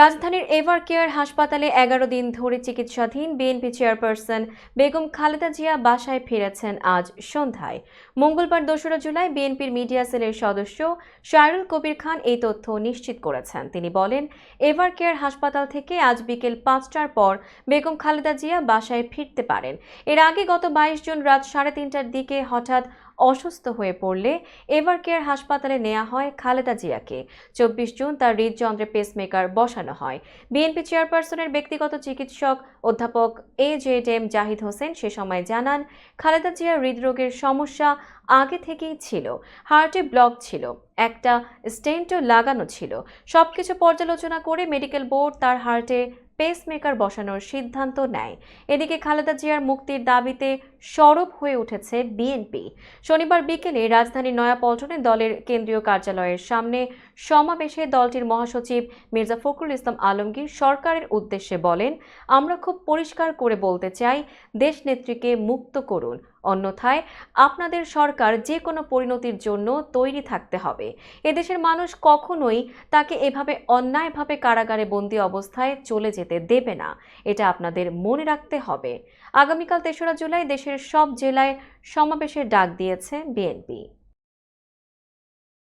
রাজধানীর ever care হাসপাতালে এগারো দিন ধরে চিকিৎসাধীন বিএনপি চেয়ারপারসন বেগম খালেদা জিয়া বাসায় ফিরেছেন আজ সন্ধ্যায়। মঙ্গলবার দোসরা জুলাই বিএনপির মিডিয়া সেলের সদস্য শায়রুল কবির খান এই তথ্য নিশ্চিত করেছেন। তিনি বলেন, এভার কেয়ার হাসপাতাল থেকে আজ বিকেল পাঁচটার পর বেগম খালেদা জিয়া বাসায় ফিরতে পারেন। এর আগে গত বাইশ জুন রাত সাড়ে তিনটার দিকে হঠাৎ অসুস্থ হয়ে পড়লে এভার কেয়ার হাসপাতালে নেওয়া হয় খালেদা জিয়াকে। চব্বিশ জুন তার হৃদযন্ত্রে পেসমেকার বসানো হয়। বিএনপি চেয়ারপারসনের ব্যক্তিগত চিকিৎসক অধ্যাপক A Z M Zahid Hossain সে সময় জানান, খালেদা জিয়ার হৃদরোগের সমস্যা আগে থেকেই ছিল, হার্টে ব্লক ছিল, একটা স্টেন্টও লাগানো ছিল। সবকিছু পর্যালোচনা করে মেডিকেল বোর্ড তার হার্টে পেসমেকার বসানোর সিদ্ধান্ত নেয়। এদিকে খালেদা জিয়ার মুক্তির দাবিতে সরব হয়ে উঠেছে বিএনপি। শনিবার বিকেলে রাজধানীর নয়াপল্টনে দলের কেন্দ্রীয় কার্যালয়ের সামনে সমাবেশে দলটির মহাসচিব মির্জা ফখরুল ইসলাম আলমগীর সরকারের উদ্দেশ্যে বলেন, আমরা খুব পরিষ্কার করে বলতে চাই দেশনেত্রীকে মুক্ত করুন। অন্যথায় আপনাদের সরকার যে কোনো পরিণতির জন্য তৈরি থাকতে হবে। এদেশের মানুষ কখনোই তাকে এভাবে অন্যায়ভাবে কারাগারে বন্দী অবস্থায় চলে যেতে দেবে না। এটা আপনাদের মনে রাখতে হবে। আগামীকাল তেসরা জুলাই দেশের সব জেলায় সমাবেশের ডাক দিয়েছে বিএনপি।